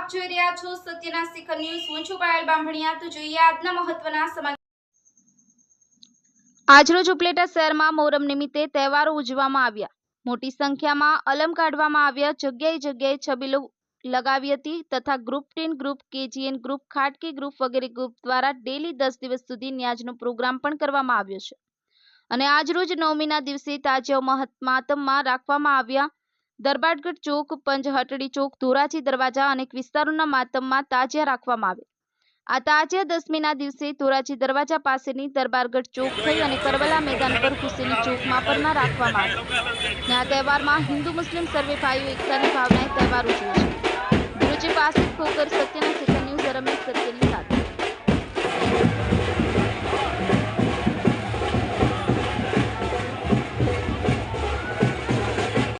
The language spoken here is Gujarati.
આપના શિખર ન્યૂઝ. હું છું પાયલ બામભણિયા તો જોઈએ આજના મહત્વના સમાચાર. આજરોજ ઉપલેટા શહેરમાં મોહરમ નિમિત્તે તહેવારો ઉજવવામાં આવ્યા. મોટી સંખ્યામાં અલમ કાઢવામાં આવ્યા. જગ્યાએ જગ્યાએ છબીલો લગાવી હતી તથા group ten group KGN group Khatki group વગેરે ગ્રુપ દ્વારા ડેલી દસ દિવસ સુધી ન્યાજનો પ્રોગ્રામ પણ કરવામાં આવ્યો છે. અને આજરોજ નવમીના દિવસે તાજિયા મહાત્માતમમાં રાખવામાં આવ્યા. દરબારગઢ ચોક પંચહટડી ચોક, ધોરાજી દરવાજા અનેક વિસ્તારોના માતમમાં તાજિયા રાખવામાં આવે. આ તાજિયા દસમીના દિવસે ધોરાજી દરવાજા પાસેની દરબારગઢ ચોક થઈ અને કરબલા મેદાન પર હુસેની ચોકમાં પરના રાખવામાં આવે. આ તહેવારમાં હિન્દુ મુસ્લિમ સર્વે ભાઈઓ એકતાની ભાવનાએ તહેવાર ઉજવે છે. ગુરુજી પાસે ખોકર સત્યના શિખર ન્યૂઝ રમેશ સત્યની